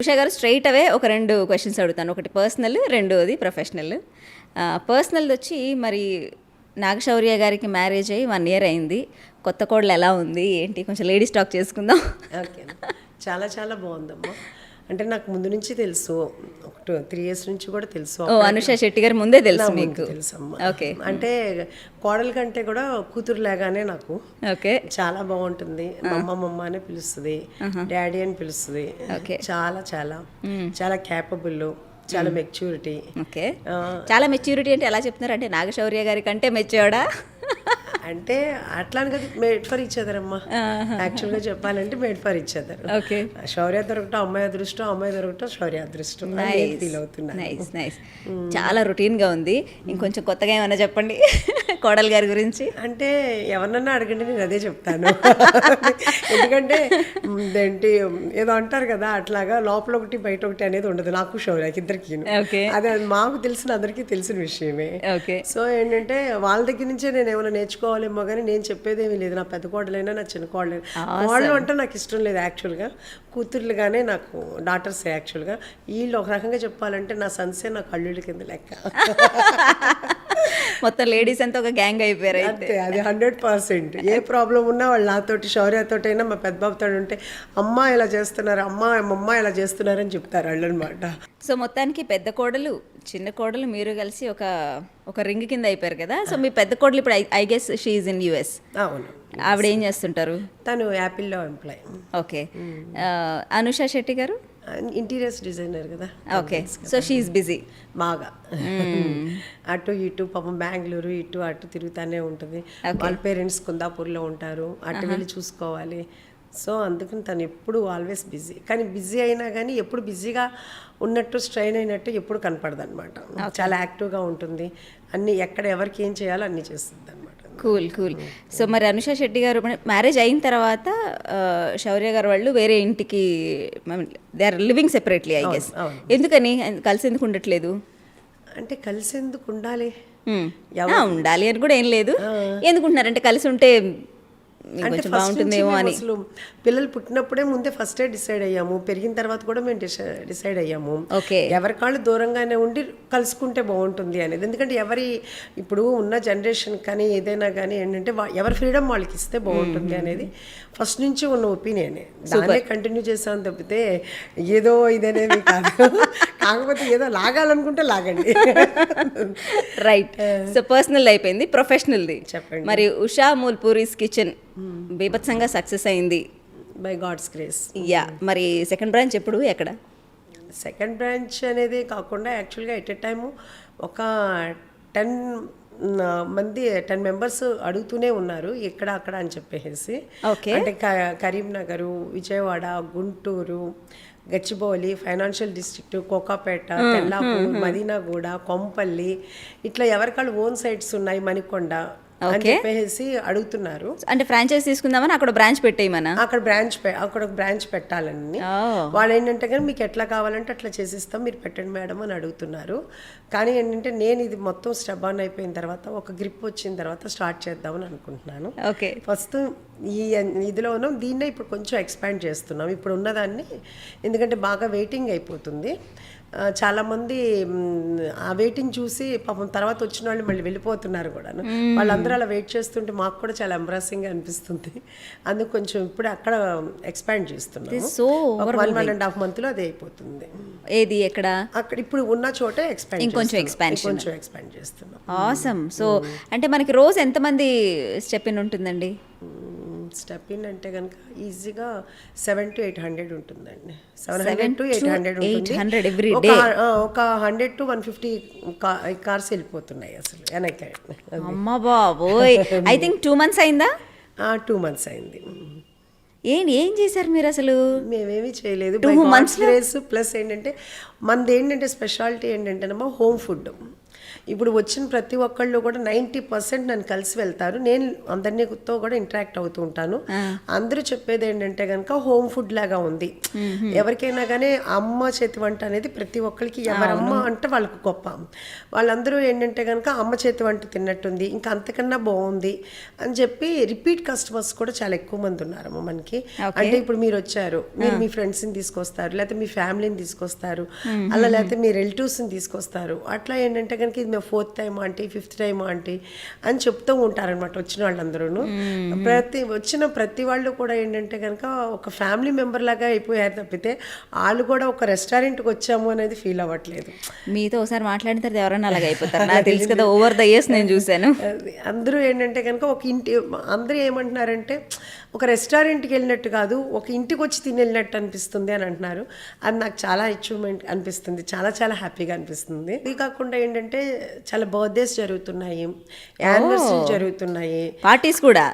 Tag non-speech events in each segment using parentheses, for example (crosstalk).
ఉషా గారు స్ట్రైట్ అవే ఒక రెండు క్వశ్చన్స్ అడుగుతాను. ఒకటి పర్సనల్ రెండోది ప్రొఫెషనల్ పర్సనల్ వచ్చి మరి నాగశౌర్య గారికి మ్యారేజ్ అయ్యి వన్ ఇయర్ అయింది. కొత్త కోడలు ఎలా ఉంది? ఏంటి? కొంచెం లేడీస్ టాక్ చేసుకుందాం. ఓకే చాలా చాలా బాగుందమ్మా. అంటే నాకు ముందు నుంచి తెలుసు. ఒక టూ త్రీ ఇయర్స్ నుంచి కూడా తెలుసు అనుష శెట్టి గారు ముందే తెలుసు మీకు. ఓకే. అంటే కోడల కంటే కూడా కూతురు లాగానే నాకు ఓకే. చాలా బాగుంటుంది. మమ్మ మమ్మ అని పిలుస్తుంది. డాడీ అని పిలుస్తుంది. ఓకే. చాలా చాలా. చాలా క్యాపబుల్ చాలా మెచ్యూరిటీ ఓకే. చాలా మెచ్యూరిటీ అంటే ఎలా చెప్తున్నారు? అంటే నాగశౌర్య గారి కంటే మెచ్యూర్డా అంటే అట్లా మేడ్ ఫర్ ఇచ్ అదర్ అమ్మా. యాక్చువల్గా చెప్పాలంటే made for each other okay. Shaurya దొరకటం అమ్మాయి అదృష్టం అమ్మాయి దొరకటం శౌర్య అదృష్టం. ఫీల్ అవుతున్నాను. నైస్ నైస్ చాలా రొటీన్గా ఉంది. ఇంకొంచెం కొత్తగా ఏమైనా చెప్పండి? (laughs) కోడలు గారి గురించి. అంటే ఎవరినన్నా అడగండి నేను అదే చెప్తాను. ఎందుకంటే ఏంటి ఏదో అంటారు కదా అట్లాగా లోపల ఒకటి బయట ఒకటి అనేది ఉండదు. నాకు శౌర్యకి ఇద్దరికి ఓకే. అదే మాకు తెలిసిన అందరికీ తెలిసిన విషయమే. ఓకే. సో ఏంటంటే వాళ్ళ దగ్గర నుంచే నేను ఏమైనా నేర్చుకోవాలేమో కానీ నేను చెప్పేదేమీ లేదు. నా పెద్ద కోడలైనా నా చిన్న కోడలైనా. కోడలు అంటే నాకు ఇష్టం లేదు యాక్చువల్గా కూతుర్లుగానే నాకు డాటర్స్ యాక్చువల్గా వీళ్ళు ఒక రకంగా చెప్పాలంటే నా సన్సే నా కళ్ళుళ్ళ కింద లెక్క. (laughs) మొత్తం లేడీస్ అంతా ఒక గ్యాంగ్ అయిపోయారు అంతే అది హండ్రెడ్ పర్సెంట్ ఏ ప్రాబ్లం ఉన్నా వాళ్ళు నాతోటి అయినా మా పెద్ద బాబుతో ఉంటే అమ్మ ఇలా చేస్తున్నారు అమ్మ అమ్మ ఇలా చేస్తున్నారని చెప్తారు వాళ్ళు అనమాట సో మొత్తానికి పెద్ద కోడలు చిన్న కోడలు మీరు కలిసి ఒక ఒక రింగ్ కింద అయిపోయారు కదా. సో మీ పెద్ద కోడలు ఇప్పుడు I guess she's in US అవును. ఆవిడ ఏం చేస్తుంటారు? తను యాపిల్లో ఎంప్లాయ్ ఓకే అనుష శెట్టి గారు? ఇంటీరియర్స్ డిజైనర్ కదా. ఓకే సో షీఈ్ బిజీ బాగా. అటు ఇటు పాపం బెంగళూరు ఇటు అటు తిరుగుతానే ఉంటుంది. వాళ్ళ పేరెంట్స్ కుందాపూర్లో ఉంటారు. అటు వెళ్ళి చూసుకోవాలి. సో అందుకని తను ఎప్పుడు ఆల్వేస్ బిజీ కానీ బిజీ అయినా కానీ ఎప్పుడు బిజీగా ఉన్నట్టు స్ట్రైన్ అయినట్టు ఎప్పుడు కనపడదు అనమాట చాలా యాక్టివ్గా ఉంటుంది. అన్ని ఎక్కడ ఎవరికి ఏం చేయాలో అన్ని చేస్తుంది అనమాట కూల్ కూల్ సో మరి అనుష శెట్టి గారు మ్యారేజ్ అయిన తర్వాత శౌర్య గారు వాళ్ళు వేరే ఇంటికి they are living separately I guess. ఎందుకని? కలిసి ఎందుకు ఉండట్లేదు? అంటే కలిసేందుకు ఉండాలి? Hmm. ఉండాలి అని కూడా ఏం లేదు. ఎందుకుంటున్నారంటే కలిసి ఉంటే కొంచెం నుంచి బాగుంటుందేమో అని. అసలు పిల్లలు పుట్టినప్పుడే ముందే ఫస్టే డిసైడ్ అయ్యాము. పెరిగిన తర్వాత కూడా మేము డిసైడ్ అయ్యాము. ఓకే. ఎవరి కాళ్ళు దూరంగానే ఉండి కలుసుకుంటే బాగుంటుంది అనేది. ఎందుకంటే ఎవరి ఇప్పుడు ఉన్న జనరేషన్ కానీ ఏదైనా కానీ ఏంటంటే ఎవరి ఫ్రీడమ్ వాళ్ళకి ఇస్తే బాగుంటుంది అనేది ఫస్ట్ నుంచి ఉన్న ఒపీనియన్ దాన్నే కంటిన్యూ చేసాను తప్పితే ఏదో ఇదనేది కాదు. (laughs) కాకపోతే ఏదో లాగాలనుకుంటే లాగండి. రైట్ సో పర్సనల్ అయిపోయింది ప్రొఫెషనల్ది చెప్పండి. మరి ఉషా మూల్పూరీస్ కిచెన్ బీభత్సంగా సక్సెస్ అయింది. బై గాడ్స్ గ్రేస్ యా మరి సెకండ్ బ్రాంచ్ ఎప్పుడు ఎక్కడ? సెకండ్ బ్రాంచ్ అనేది కాకుండా యాక్చువల్గా ఎట్ ఎ టైము ఒక టెన్ మంది టెన్ మెంబర్స్ అడుగుతూనే ఉన్నారు ఎక్కడ అక్కడ అని చెప్పేసి. అంటే కరీంనగరు విజయవాడ గుంటూరు గచ్చిబౌలి ఫైనాన్షియల్ డిస్ట్రిక్ట్ కోకాపేట తెల్లాపూర్ మదీనాగూడ కొంపల్లి ఇట్లా ఎవరికాళ్ళు ఓన్ సైట్స్ ఉన్నాయి మణికొండ అని చెప్పేసి అడుగుతున్నారు. అంటే ఫ్రాంచైజ్ తీసుకుందామని అక్కడ బ్రాంచ్ పెట్టేయమనా? అక్కడ బ్రాంచ్ అక్కడ బ్రాంచ్ పెట్టాలని వాళ్ళు ఏంటంటే కానీ మీకు ఎట్లా కావాలంటే అట్లా చేసిస్తాం మీరు పెట్టండి మేడం అని అడుగుతున్నారు. కానీ ఏంటంటే నేను ఇది మొత్తం స్టెప్ ఆన్ అయిపోయిన తర్వాత ఒక గ్రిప్ వచ్చిన తర్వాత స్టార్ట్ చేద్దామని అనుకుంటున్నాను. ఓకే ఫస్ట్ ఈ ఇదిలో ఉన్నాం. దీన్నే ఇప్పుడు కొంచెం ఎక్స్పాండ్ చేస్తున్నాం. ఇప్పుడు ఉన్నదాన్ని ఎందుకంటే బాగా వెయిటింగ్ అయిపోతుంది. చాలామంది ఆ వెయిటింగ్ చూసి పాపం తర్వాత వచ్చిన వాళ్ళు మళ్ళీ వెళ్ళిపోతున్నారు కూడా వాళ్ళందరూ అలా వెయిట్ చేస్తుంటే మాకు కూడా చాలా ఎంబ్రాసింగ్గా అనిపిస్తుంది. అందుకు కొంచెం ఇప్పుడు అక్కడ ఎక్స్పాండ్ చేస్తున్నాము. So one one and half మంత్లో అది అయిపోతుంది. ఏది ఎక్కడ? అక్కడ ఇప్పుడు ఉన్న చోటే ఎక్స్పాండ్ ఇంకొంచెం expansion. కొంచెం ఎక్స్పాండ్ చేస్తున్నాం. ఆసమ్ సో అంటే మనకి రోజు ఎంతమంది స్టెప్ ఇన్ ఉంటుందండి? స్టెప్ ఇన్ అంటే కనుక ఈజీగా సెవెన్ టు ఎయిట్ హండ్రెడ్ ఉంటుందండి. Seven hundred to eight hundred 800 every ఒక hundred to one fifty cars వెళ్ళిపోతున్నాయి అసలు వెనక్కి. అమ్మ బాబోయ్. ఐ థింక్ టూ మంత్స్ అయిందా? టూ మంత్స్ అయింది. ఏం ఏం చేశారు మీరు అసలు? మేమేమీ చేయలేదు. Months గ్రేస్ ప్లస్ ఏంటంటే మనది ఏంటంటే స్పెషాలిటీ ఏంటంటేనమ్మా హోమ్ ఫుడ్ ఇప్పుడు వచ్చిన ప్రతి ఒక్కళ్ళు కూడా నైంటీ పర్సెంట్ నన్ను కలిసి వెళ్తారు. నేను అందరితో కూడా ఇంటరాక్ట్ అవుతూ ఉంటాను. అందరూ చెప్పేది ఏంటంటే కనుక హోమ్ ఫుడ్ లాగా ఉంది. ఎవరికైనా కానీ అమ్మ చేతి వంట అనేది ప్రతి ఒక్కరికి ఎవరమ్మ అంటే వాళ్ళకు గొప్ప. వాళ్ళందరూ ఏంటంటే కనుక అమ్మ చేతి వంట తిన్నట్టుంది ఇంకా అంతకన్నా బాగుంది అని చెప్పి రిపీట్ కస్టమర్స్ కూడా చాలా ఎక్కువ మంది ఉన్నారమ్మ మనకి. అంటే ఇప్పుడు మీరు వచ్చారు మీరు మీ ఫ్రెండ్స్ని తీసుకొస్తారు లేకపోతే మీ ఫ్యామిలీని తీసుకొస్తారు అలా లేకపోతే మీ రిలేటివ్స్ని తీసుకొస్తారు. అట్లా ఏంటంటే కనుక ఇది మేము fourth time aunty fifth time aunty అని చెప్తూ ఉంటారనమాట వచ్చిన వాళ్ళందరూ ప్రతి వచ్చిన ప్రతి వాళ్ళు కూడా ఏంటంటే కనుక ఒక ఫ్యామిలీ మెంబర్ లాగా అయిపోయారు తప్పితే వాళ్ళు కూడా ఒక రెస్టారెంట్కి వచ్చాము అనేది ఫీల్ అవ్వట్లేదు. మీతో ఒకసారి మాట్లాడిన తర్వాత ఎవరైనా అలాగ అయిపోతారు. నాకు తెలుసు కదా ఓవర్ ద ఇయర్స్ నేను చూశాను. అది అందరూ ఏంటంటే కనుక ఒక ఇంటి అందరూ ఏమంటున్నారంటే ఒక రెస్టారెంట్కి వెళ్ళినట్టు కాదు ఒక ఇంటికి వచ్చి తిని వెళ్ళినట్టు అనిపిస్తుంది అని అంటున్నారు. అది నాకు చాలా అచీవ్మెంట్ అనిపిస్తుంది చాలా చాలా హ్యాపీగా అనిపిస్తుంది. ఇది కాకుండా ఏంటంటే చాలా బర్త్డేస్ జరుగుతున్నాయి యానివర్సరీ జరుగుతున్నాయి. పార్టీస్ కూడా?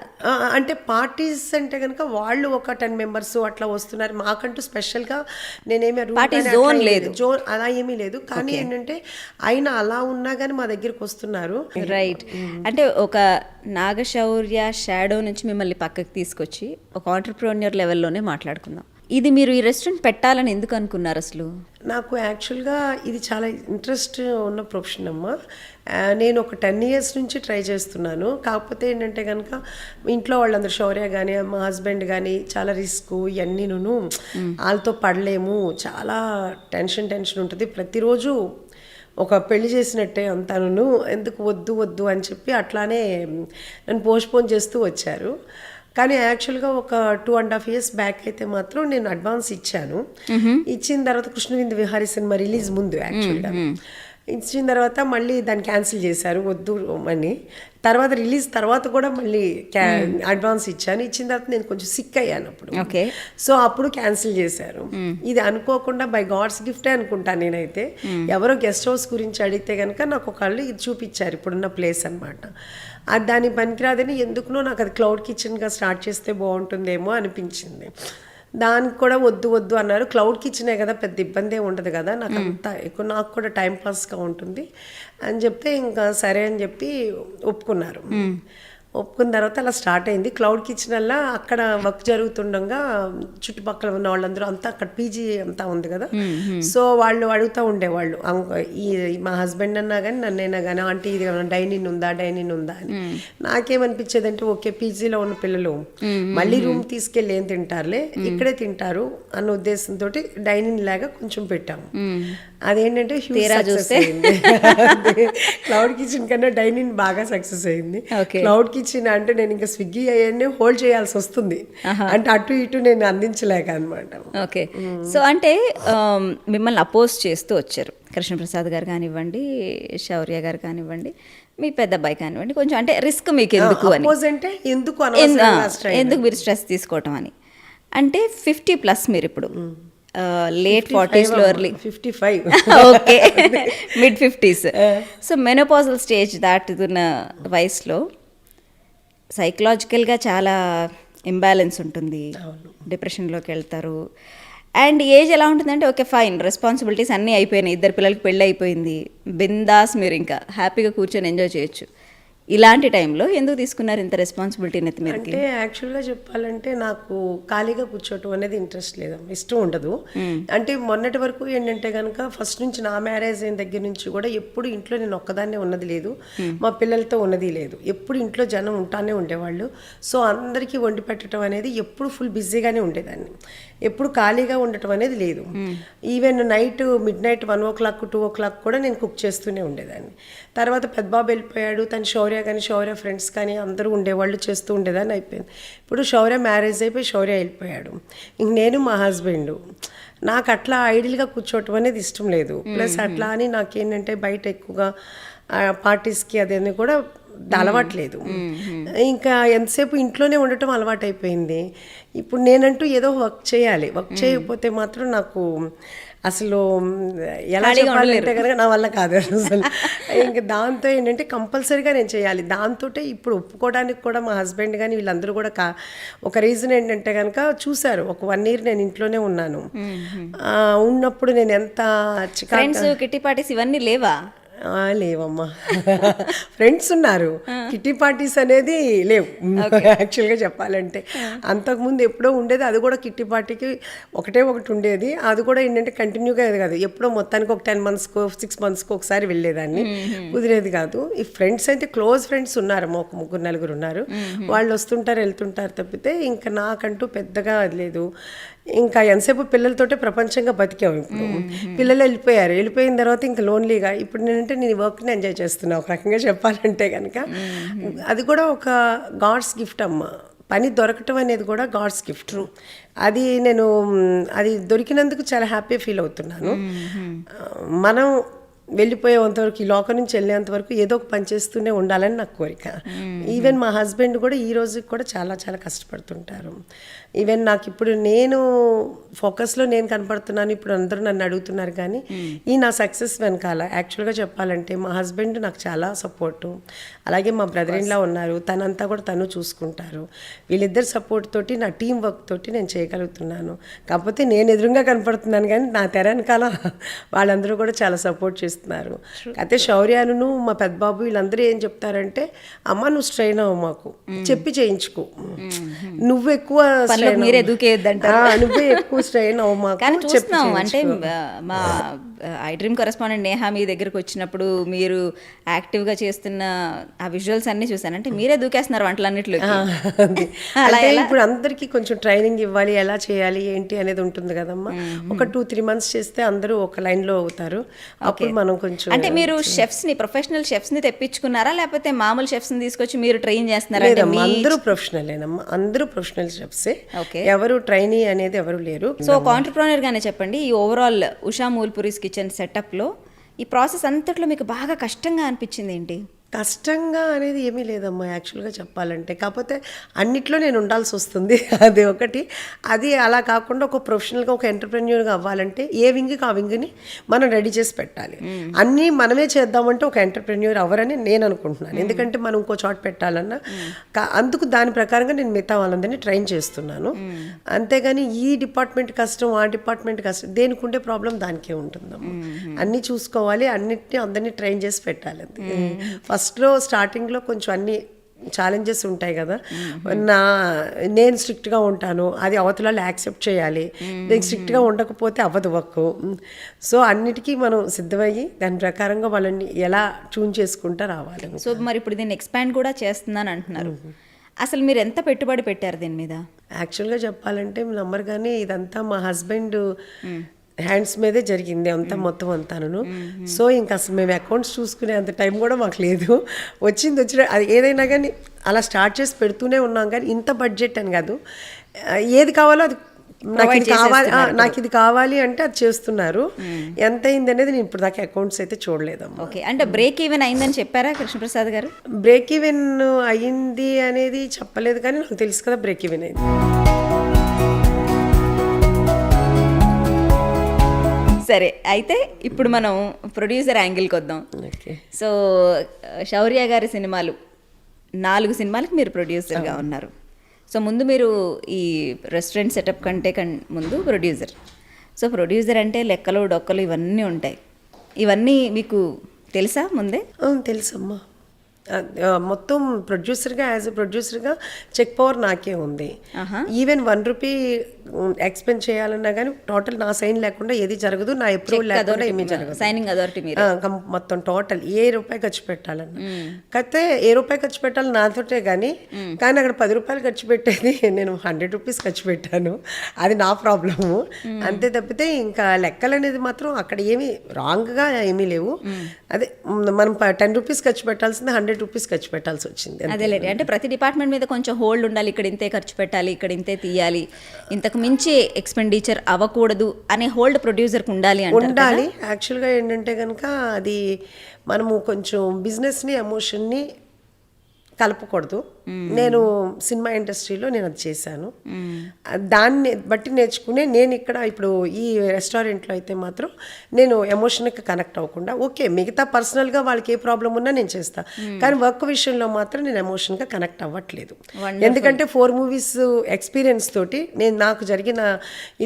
అంటే పార్టీస్ అంటే కనుక వాళ్ళు ఒక టెన్ మెంబర్స్ అట్లా వస్తున్నారు. మాకంటూ స్పెషల్గా నేనేమి ఏమీ లేదు. జోన్ అలా ఏమీ లేదు. కానీ ఏంటంటే అయినా అలా ఉన్నా కానీ మా దగ్గరికి వస్తున్నారు. రైట్ అంటే ఒక నాగశౌర్య షాడో నుంచి మిమ్మల్ని పక్కకి తీసుకొచ్చి ఒక ఆంటర్ప్రోనియర్ లెవెల్లోనే మాట్లాడుకుందాం. ఇది మీరు ఈ రెస్టారెంట్ పెట్టాలని ఎందుకు అనుకున్నారు అసలు? నాకు యాక్చువల్గా ఇది చాలా ఇంట్రెస్ట్ ఉన్న ప్రొఫెషన్ అమ్మ. నేను ఒక టెన్ ఇయర్స్ నుంచి ట్రై చేస్తున్నాను. కాకపోతే ఏంటంటే కనుక ఇంట్లో వాళ్ళందరూ శౌర్య కానీ మా హస్బెండ్ కానీ చాలా రిస్క్ ఇవన్నీ నేను వాళ్ళతో పడలేము. చాలా టెన్షన్ టెన్షన్ ఉంటుంది. ప్రతిరోజు ఒక పెళ్ళి చేసినట్టే అంతాను ఎందుకు వద్దు వద్దు అని చెప్పి అట్లానే నన్ను పోస్ట్పోన్ చేస్తూ వచ్చారు. కానీ యాక్చువల్గా ఒక two and half years back అయితే మాత్రం నేను అడ్వాన్స్ ఇచ్చాను. ఇచ్చిన తర్వాత కృష్ణవింద విహారీ సినిమా రిలీజ్ ముందు యాక్చువల్గా ఇచ్చిన తర్వాత మళ్ళీ దాన్ని క్యాన్సిల్ చేశారు వద్దు అని. తర్వాత రిలీజ్ తర్వాత కూడా మళ్ళీ క్యా అడ్వాన్స్ ఇచ్చాను. ఇచ్చిన తర్వాత నేను కొంచెం సిక్ అయ్యాను అప్పుడు. ఓకే. సో అప్పుడు క్యాన్సిల్ చేశారు. ఇది అనుకోకుండా బై గాడ్స్ గిఫ్టే అనుకుంటాను నేనైతే. ఎవరో గెస్ట్ హౌస్ గురించి అడిగితే కనుక నాకు ఒకళ్ళు ఇది చూపించారు. ఇప్పుడున్న ప్లేస్ అనమాట అది దాని పనికిరాదని ఎందుకునో నాకు అది క్లౌడ్ కిచెన్గా స్టార్ట్ చేస్తే బాగుంటుందేమో అనిపించింది. దానికి కూడా వద్దు వద్దు అన్నారు. క్లౌడ్ కిచెనే కదా పెద్ద ఇబ్బంది ఉండదు కదా. నాకు అంత ఎక్కువ నాకు కూడా టైం పాస్గా ఉంటుంది. అని చెప్తే ఇంకా సరే అని చెప్పి ఒప్పుకున్నారు. ఒప్పుకున్న తర్వాత అలా స్టార్ట్ అయింది. క్లౌడ్ కిచెన్ వల్ల అక్కడ వర్క్ జరుగుతుండగా చుట్టుపక్కల ఉన్న వాళ్ళందరూ అంతా అక్కడ పీజీ అంతా ఉంది కదా. సో వాళ్ళు అడుగుతూ ఉండేవాళ్ళు. ఈ మా హస్బెండ్ అన్నా కానీ నన్నైనా కానీ ఆంటీ ఇది డైనింగ్ ఉందా డైనింగ్ ఉందా అని. నాకేమనిపించేది అంటే ఓకే పీజీలో ఉన్న పిల్లలు మళ్ళీ రూమ్ తీసుకెళ్ళి ఏం తింటారులే? ఇక్కడే తింటారు అన్న ఉద్దేశంతో డైనింగ్ లాగా కొంచెం పెట్టాము. అదేంటంటే తీరా చూస్తే? క్లౌడ్ కిచెన్ కన్నా డైనింగ్ బాగా సక్సెస్ అయింది. క్లౌడ్ కిచెన్ అంటే నేను ఇంకా స్విగ్గీ అవన్నీ హోల్డ్ చేయాల్సి వస్తుంది. అంటే అటు ఇటు నేను అందించలేక అనమాట ఓకే. సో అంటే మిమ్మల్ని అపోజ్ చేస్తూ వచ్చారు. కృష్ణప్రసాద్ గారు కానివ్వండి శౌర్య గారు కానివ్వండి మీ పెద్ద అబ్బాయి కానివ్వండి కొంచెం అంటే రిస్క్ మీకు ఎందుకు అని. అంటే ఎందుకు? ఎందుకు మీరు స్ట్రెస్ తీసుకోవటం అని. అంటే ఫిఫ్టీ ప్లస్ మీరు ఇప్పుడు. Late ఫార్టీస్లో early 55 okay mid fifties so menopausal stage దాటుతున్న వయసులో సైకలాజికల్గా చాలా ఇంబ్యాలెన్స్ ఉంటుంది. డిప్రెషన్లోకి వెళ్తారు. అండ్ ఏజ్ ఎలా ఉంటుందంటే ఓకే ఫైన్ రెస్పాన్సిబిలిటీస్ అన్నీ అయిపోయినాయి. ఇద్దరు పిల్లలకి పెళ్ళి అయిపోయింది. బిందాస్ మీరు ఇంకా హ్యాపీగా కూర్చొని ఎంజాయ్ చేయొచ్చు. ఇలాంటి టైంలో ఎందుకు తీసుకున్నారు ఇంత రెస్పాన్సిబిలిటీ నెత్తి మీదకి? అంటే యాక్చువల్గా చెప్పాలంటే నాకు ఖాళీగా కూర్చోవటం అనేది ఇంట్రెస్ట్ లేదు. ఇష్టం ఉండదు. అంటే మొన్నటి వరకు ఏంటంటే కనుక ఫస్ట్ నుంచి నా మ్యారేజ్ అయిన దగ్గర నుంచి కూడా ఎప్పుడు ఇంట్లో నేను ఒక్కదాన్నే ఉన్నది లేదు. మా పిల్లలతో ఉన్నది లేదు. ఎప్పుడు ఇంట్లో జనం ఉంటానే ఉండేవాళ్ళు. సో అందరికీ వండి పెట్టడం అనేది ఎప్పుడు ఫుల్ బిజీగానే ఉండేదాన్ని. ఎప్పుడు ఖాళీగా ఉండటం అనేది లేదు. Even night midnight one o'clock two o'clock కూడా నేను కుక్ చేస్తూనే ఉండేదాన్ని. తర్వాత పెద్దబాబు వెళ్ళిపోయాడు. తను శౌర్య కానీ శౌర్య ఫ్రెండ్స్ కానీ అందరూ ఉండేవాళ్ళు చేస్తూ ఉండేదాన్ని అయిపోయింది. ఇప్పుడు శౌర్య మ్యారేజ్ అయిపోయి శౌర్య వెళ్ళిపోయాడు. ఇంక నేను మా హస్బెండ్ నాకు అట్లా ఐడియల్గా కూర్చోవటం అనేది ఇష్టం లేదు. ప్లస్ అట్లా అని నాకేంటంటే బయట ఎక్కువగా పార్టీస్కి అదేని కూడా అలవాట్లేదు ఇంకా ఎంతసేపు ఇంట్లోనే ఉండటం అలవాటు అయిపోయింది ఇప్పుడు నేనంటూ ఏదో వర్క్ చేయాలి. వర్క్ చేయకపోతే మాత్రం నాకు అసలు ఎలా చెప్పాలంటే కనుక నా వల్ల కాదు అసలు. ఇంకా దాంతో ఏంటంటే కంపల్సరీగా నేను చేయాలి. దాంతో ఇప్పుడు ఒప్పుకోవడానికి కూడా మా హస్బెండ్ కానీ వీళ్ళందరూ కూడా కా ఒక రీజన్ ఏంటంటే కనుక చూశారు. ఒక వన్ ఇయర్ నేను ఇంట్లోనే ఉన్నాను. ఉన్నప్పుడు నేను ఎంత చికా ఫ్రెండ్స్ కిట్టి పార్టీస్ ఇవన్నీ లేవా? లేవమ్మా. ఫ్రెండ్స్ ఉన్నారు. కిట్టి పార్టీస్ అనేది లేవు. యాక్చువల్గా చెప్పాలంటే. అంతకుముందు ఎప్పుడో ఉండేది అది కూడా కిట్టి పార్టీకి ఒకటే ఒకటి ఉండేది. అది కూడా ఏంటంటే కంటిన్యూగా అది కాదు. ఎప్పుడో మొత్తానికి ఒక టెన్ మంత్స్కో సిక్స్ మంత్స్కో ఒకసారి వెళ్ళేదాన్ని. కుదిరేది కాదు. ఈ ఫ్రెండ్స్ అయితే క్లోజ్ ఫ్రెండ్స్ ఉన్నారమ్మా ఒక ముగ్గురు నలుగురు ఉన్నారు. వాళ్ళు వస్తుంటారు వెళ్తుంటారు తప్పితే ఇంకా నాకంటూ పెద్దగా అది లేదు. ఇంకా ఎంతసేపు పిల్లలతోటే ప్రపంచంగా బతికాం ఇప్పుడు. పిల్లలు వెళ్ళిపోయారు. వెళ్ళిపోయిన తర్వాత ఇంకా లోన్లీగా ఇప్పుడు నేనంటే నేను వర్క్ని ఎంజాయ్ చేస్తున్నా ఒక రకంగా చెప్పాలంటే కనుక అది కూడా ఒక గాడ్స్ గిఫ్ట్ అమ్మ. పని దొరకటం అనేది కూడా గాడ్స్ గిఫ్ట్. అది నేను అది దొరికినందుకు చాలా హ్యాపీ ఫీల్ అవుతున్నాను. మనం వెళ్ళిపోయేంత వరకు ఈ లోకం నుంచి వెళ్ళేంత వరకు ఏదో ఒక పని చేస్తూనే ఉండాలని నాకు కోరిక. ఈవెన్ మా హస్బెండ్ కూడా ఈ రోజుకి కూడా చాలా చాలా కష్టపడుతుంటారు. ఈవెన్ నాకు ఇప్పుడు నేను ఫోకస్లో నేను కనపడుతున్నాను ఇప్పుడు అందరూ నన్ను అడుగుతున్నారు కానీ ఈ నా సక్సెస్ వెనకాల యాక్చువల్గా చెప్పాలంటే మా హస్బెండ్ నాకు చాలా సపోర్టు. అలాగే మా బ్రదర్ ఇన్లా ఉన్నారు తనంతా కూడా తను చూసుకుంటారు. వీళ్ళిద్దరు సపోర్ట్ తోటి నా టీం వర్క్ తోటి నేను చేయగలుగుతున్నాను. కాకపోతే నేను ఎదురుగా కనపడుతున్నాను కానీ నా తెర వెనకాల వాళ్ళందరూ కూడా చాలా సపోర్ట్ చేస్తున్నారు. అయితే శౌర్యాను మా పెద్దబాబు వీళ్ళందరూ ఏం చెప్తారంటే అమ్మ నువ్వు స్ట్రెయిన్ అవ్వ మాకు. చెప్పి చేయించుకో. నువ్వు ఎక్కువ మీరే నువ్వే ఎక్కువ స్ట్రెయిన్ అవ్వ మాకు. అంటే మా ఐ డ్రీమ్ కరెస్పాండెంట్ నేహా మీ దగ్గరకు వచ్చినప్పుడు మీరు యాక్టివ్గా చేస్తున్న ఆ విజువల్స్ అన్ని చూసాను అంటే మీరే దూకేస్తున్నారు వంటలన్నిటిలోకి అది. (laughs) అలా అంటే ఎలా? ఇప్పుడు అందరికీ కొంచెం ట్రైనింగ్ ఇవ్వాలి ఎలా చేయాలి ఏంటి అనేది ఉంటుంది కదమ్మా. ఒక టూ త్రీ మంత్స్ చేస్తే అందరూ ఒక లైన్లో అవుతారు. అప్పుడు మనం కొంచెం అంటే మీరు షెఫ్స్ని ప్రొఫెషనల్ షెఫ్స్ని తెప్పించుకున్నారా? లేకపోతే మామూలు షెఫ్స్ని తీసుకొచ్చి మీరు ట్రైన్ చేస్తున్నారా? అందరూ ప్రొఫెషనలేనమ్మా అందరూ ప్రొఫెషనల్ షెఫ్సే Okay. ఎవరు ట్రైనీ అనేది ఎవరు లేరు. సో ఒక ఆంటర్ప్రోనర్ గానే చెప్పండి ఈ ఓవరాల్ ఉషా మూల్పురీస్ కిచెన్ సెటప్లో ఈ ప్రాసెస్ అంతట్లో మీకు బాగా కష్టంగా అనిపించింది ఏంటి? కష్టంగా అనేది ఏమీ లేదమ్మా యాక్చువల్గా చెప్పాలంటే. కాకపోతే అన్నిట్లో నేను ఉండాల్సి వస్తుంది (laughs) అది ఒకటి. అది అలా కాకుండా ఒక ప్రొఫెషనల్గా ఒక ఎంటర్ప్రెన్యూర్గా అవ్వాలంటే ఏ వింగ్కి ఆ వింగ్ని మనం రెడీ చేసి పెట్టాలి. అన్నీ మనమే చేద్దామంటే ఒక ఎంటర్ప్రెన్యూర్ అవ్వరని నేను అనుకుంటున్నాను. ఎందుకంటే మనం ఇంకో చోట పెట్టాలన్నా కా- అందుకు దాని ప్రకారంగా నేను మిగతా వాళ్ళందరినీ ట్రైన్ చేస్తున్నాను. అంతేగాని ఈ డిపార్ట్మెంట్ కష్టం ఆ డిపార్ట్మెంట్ కష్టం దేనికి ఉండే ప్రాబ్లం దానికే ఉంటుందమ్మా. అన్నీ చూసుకోవాలి అన్నిటిని అందరినీ ట్రైన్ చేసి పెట్టాలి అంతే. ఫస్ట్లో స్టార్టింగ్లో కొంచెం అన్ని ఛాలెంజెస్ ఉంటాయి కదా. నా నేను స్ట్రిక్ట్గా ఉంటాను అది అవతల యాక్సెప్ట్ చేయాలి. నేను స్ట్రిక్ట్గా ఉండకపోతే అవ్వదు వర్క్. సో అన్నిటికీ మనం సిద్ధమయ్యి దాని ప్రకారంగా వాళ్ళని ఎలా ట్యూన్ చేసుకుంటా రావాలి సో మరి ఇప్పుడు దీన్ని ఎక్స్పాండ్ కూడా చేస్తున్నాను అంటున్నారు. అసలు మీరు ఎంత పెట్టుబడి పెట్టారు దీని మీద? యాక్చువల్గా చెప్పాలంటే నమ్మరు కానీ ఇదంతా మా హస్బెండ్ హ్యాండ్స్ మీదే జరిగింది అంతా మొత్తం అంతాను సో ఇంకా అసలు మేము అకౌంట్స్ చూసుకునే అంత టైం కూడా మాకు లేదు. వచ్చింది వచ్చిన అది ఏదైనా కానీ అలా స్టార్ట్ చేసి పెడుతూనే ఉన్నాం కానీ ఇంత బడ్జెట్ అని కాదు. ఏది కావాలో అది నాకు ఇది కావాలి నాకు ఇది కావాలి అంటే అది చేస్తున్నారు. ఎంత అయింది అనేది నేను ఇప్పుడు దాకా అకౌంట్స్ అయితే చూడలేదమ్మా. ఓకే. అంటే బ్రేక్ ఈవెన్ అయిందని చెప్పారా కృష్ణప్రసాద్ గారు? బ్రేక్ ఈవెన్ అయ్యింది అనేది చెప్పలేదు కానీ నాకు తెలుసు కదా బ్రేక్ ఈవెన్ అయింది. సరే అయితే ఇప్పుడు మనం ప్రొడ్యూసర్ యాంగిల్కి వద్దాం. ఓకే సో శౌర్య గారి సినిమాలు నాలుగు సినిమాలకు మీరు ప్రొడ్యూసర్గా ఉన్నారు. సో ముందు మీరు ఈ రెస్టారెంట్ సెటప్ కంటే కన్ ముందు ప్రొడ్యూసర్ సో ప్రొడ్యూసర్ అంటే లెక్కలు డొక్కలు ఇవన్నీ ఉంటాయి. ఇవన్నీ మీకు తెలుసా ముందే? తెలుసమ్మా. మొత్తం ప్రొడ్యూసర్గా యాజ్ ఎ ప్రొడ్యూసర్గా చెక్ పవర్ నాకే ఉంది. ఈవెన్ వన్ రూపీ ఎక్స్పెండ్ చేయాలన్నా కానీ టోటల్ నా సైన్ లేకుండా ఏది జరగదు నా అప్రూవల్ లేకుండా ఏమీ జరగదు. సైనింగ్ అథారిటీ మొత్తం టోటల్ ఏ రూపాయి ఖర్చు పెట్టాలన్నా. కాకపోతే ఏ రూపాయి ఖర్చు పెట్టాలి నాతోటే కానీ కానీ అక్కడ పది రూపాయలు ఖర్చు పెట్టేది (laughs) నేను హండ్రెడ్ రూపీస్ ఖర్చు పెట్టాను. అది నా ప్రాబ్లము అంతే తప్పితే ఇంకా లెక్కలు అనేది మాత్రం అక్కడ ఏమీ రాంగ్గా ఏమీ లేవు. అదే మనం టెన్ రూపీస్ ఖర్చు పెట్టాల్సింది హండ్రెడ్ రూపీస్ ఖర్చు పెట్టాల్సి వచ్చింది. అదేలేండి. అంటే ప్రతి డిపార్ట్మెంట్ మీద కొంచెం హోల్డ్ ఉండాలి ఇక్కడ ఇంతే ఖర్చు పెట్టాలి ఇక్కడ ఇంతే తీయాలి. ఇంతకు మించి ఎక్స్పెండిచర్ అవ్వకూడదు అనే హోల్డ్ ప్రొడ్యూసర్కి ఉండాలి ఉండాలి. యాక్చువల్గా ఏంటంటే కనుక అది మనము కొంచెం బిజినెస్ని ఎమోషన్ని కలపకూడదు. నేను సినిమా ఇండస్ట్రీలో నేను అది చేశాను. దాన్ని బట్టి నేర్చుకునే నేను ఇక్కడ ఇప్పుడు ఈ రెస్టారెంట్లో అయితే మాత్రం నేను ఎమోషన్కి కనెక్ట్ అవ్వకుండా ఓకే మిగతా పర్సనల్గా వాళ్ళకి ఏ ప్రాబ్లం ఉన్నా నేను చేస్తాను కానీ వర్క్ విషయంలో మాత్రం నేను ఎమోషన్గా కనెక్ట్ అవ్వట్లేదు. ఎందుకంటే ఫోర్ మూవీస్ ఎక్స్పీరియన్స్ తోటి నేను నాకు జరిగిన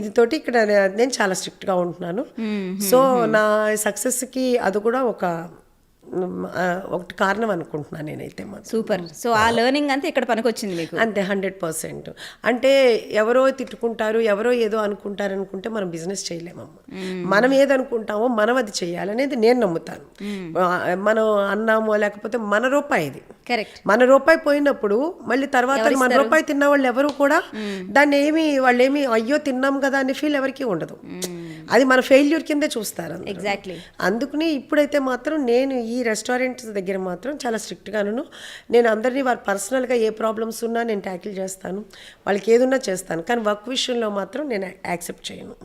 ఇది తోటి ఇక్కడ నేను చాలా స్ట్రిక్ట్గా ఉంటున్నాను. సో నా సక్సెస్కి అది కూడా ఒక ఒకటి కారణం అనుకుంటున్నాను నేనైతే సూపర్. సో ఆ లెర్నింగ్ అంతా ఇక్కడ పనికొచ్చింది మీకు? అంతే హండ్రెడ్ పర్సెంట్. అంటే ఎవరో తిట్టుకుంటారు ఎవరో ఏదో అనుకుంటారు అనుకుంటే మనం బిజినెస్ చేయలేమమ్మా. మనం ఏదనుకుంటామో మనం అది చేయాలనేది నేను నమ్ముతాను. మనం అన్నామో లేకపోతే మన రూపాయి ఇది. కరెక్ట్ మన రూపాయి పోయినప్పుడు మళ్ళీ తర్వాత మన రూపాయి తిన్న వాళ్ళు ఎవరు కూడా దాన్ని ఏమి వాళ్ళు ఏమి అయ్యో తిన్నాం కదా అనే ఫీల్ ఎవరికి ఉండదు. అది మన ఫెయిల్యూర్ కిందే చూస్తారు. ఎగ్జాక్ట్లీ అందుకని ఇప్పుడైతే మాత్రం నేను ఈ రెస్టారెంట్ దగ్గర మాత్రం చాలా స్ట్రిక్ట్గాను నేను అందరినీ వారు పర్సనల్గా ఏ ప్రాబ్లమ్స్ ఉన్నా నేను ట్యాకిల్ చేస్తాను. వాళ్ళకి ఏదున్నా చేస్తాను. కానీ వర్క్ విషయంలో మాత్రం నేను యాక్సెప్ట్ చేయను.